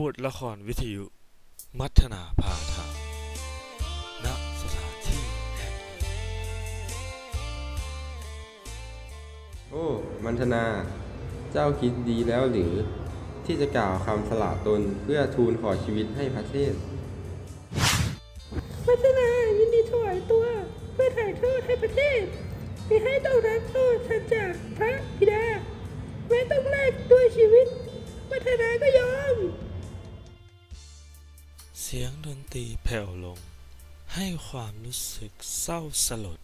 บทละครวิทยุ มัทนาพาทางณสถานที่แห่งหนึ่งโอ้ มันธนา เจ้าคิดดีแล้วหรือ ที่จะกล่าวคำสละตนเพื่อทูลขอชีวิตให้ประเทศพัฒนายินดีถวายตัว เพื่อถ่ายโทษให้ประเทศมีให้ต้องรับโทษทันจากพระบิดาแม้ต้องแลกด้วยชีวิตพัฒนาก็ยอมเสียงดนตรีแผ่วลง ให้ความรู้สึกเศร้าสลด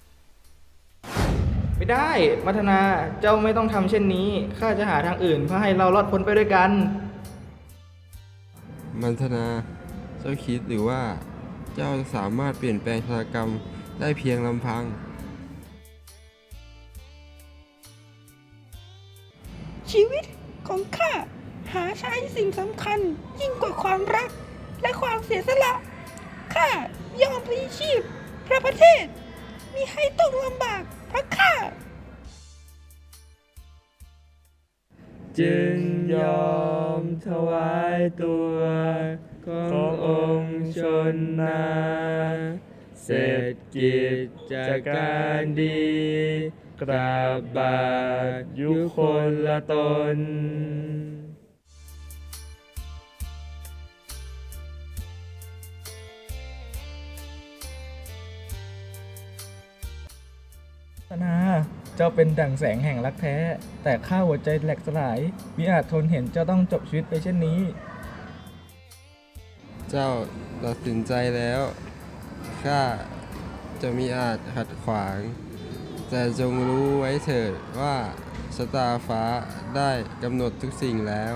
ไม่ได้มัทนา เจ้าไม่ต้องทำเช่นนี้ ข้าจะหาทางอื่นเพื่อให้เรารอดพ้นไปด้วยกัน มันธนาเจ้าคิดหรือว่า เจ้าจะสามารถเปลี่ยนแปลงชะตากรรมได้เพียงลำพัง ชีวิตของข้าหาใช้สิ่งสำคัญยิ่งกว่าความรัก และความเสียสละข้ายอมพลีชีพพระประเทศ มีให้ต้องลำบากเพราะข้าจึงยอมถวายตัวขององค์ชนนาเสร็จกิจจากการดี กราบบาทยุคนละตน มัทนา เจ้าเป็นดั่งแสงแห่งรักแท้ แต่ข้าหัวใจแหลกสลายมิอาจทนเห็นเจ้าต้องจบชีวิตไปเช่นนี้ เจ้าตัดสินใจแล้วข้าจะมีอาจขัดขวาง แต่จงรู้ไว้เถิดว่าชะตาฟ้าได้กำหนดทุกสิ่งแล้ว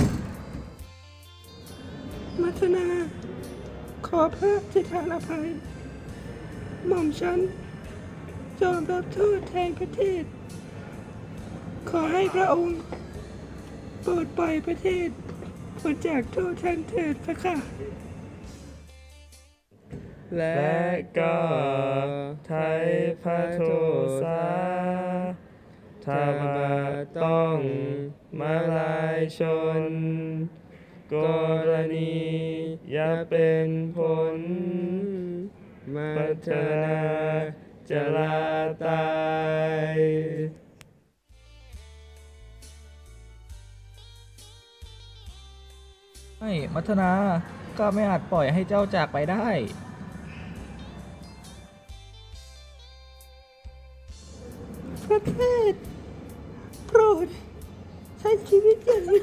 มัทนา ขอพระจิตาอภัย หม่อมฉัน ยอมรับโทษแทนประเทศ ขอให้พระองค์โปรดปล่อยประเทศพ้นจากโทษท่านเถิดพระค่ะ และก็ไทยพระโทษาธรรมาต้องมาลายชน กรณีอย่าเป็นผลพัฒนา จะลาตายไม่มัทนาข้าไม่อาจปล่อยให้เจ้าจากไปได้ประเทศโปรดใช้ชีวิตอย่างมี